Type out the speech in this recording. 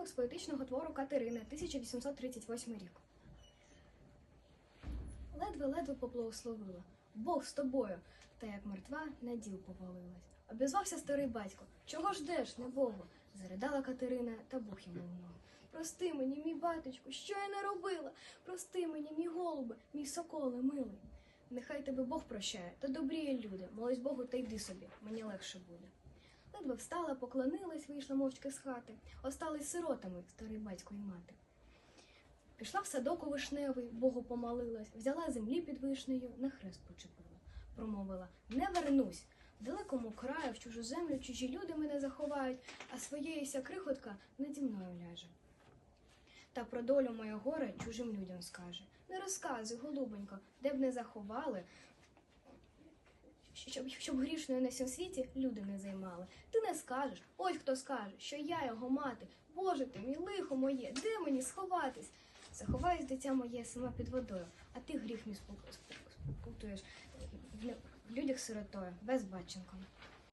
Уривок з поетичного твору Катерина, 1838 рік. Ледве-ледве поблагословила. Бог з тобою, та як мертва на діл повалилась. Обізвався старий батько. Чого ждеш, не Богу? Заридала Катерина, та Бог йому в. Прости мені, мій батечку, що я не робила? Прости мені, мій голубе, мій соколе милий. Нехай тебе Бог прощає, та добріє люди. Молись Богу, та йди собі, мені легше буде. Ледве встала, поклонилась, вийшла мовчки з хати. Остались сиротами старий батько і мати. Пішла в садок у вишневий, Богу помолилась, взяла землі під вишнею, на хрест почепила. Промовила не вернусь. В далекому краю, в чужу землю, чужі люди мене заховають, а своєюся крихотка наді мною ляже. Та про долю моє горе чужим людям скаже. Не розказуй, голубонько, де б не заховали, щоб, щоб грішною на цьому світі люди не займали. Ти не скажеш, ось хто скаже, що я його мати. Боже ти, мій лихо моє, де мені сховатись? Заховаюсь, дитя моє, сама під водою, а ти гріх мій спокутуєш в людях сиротою, безбатченком.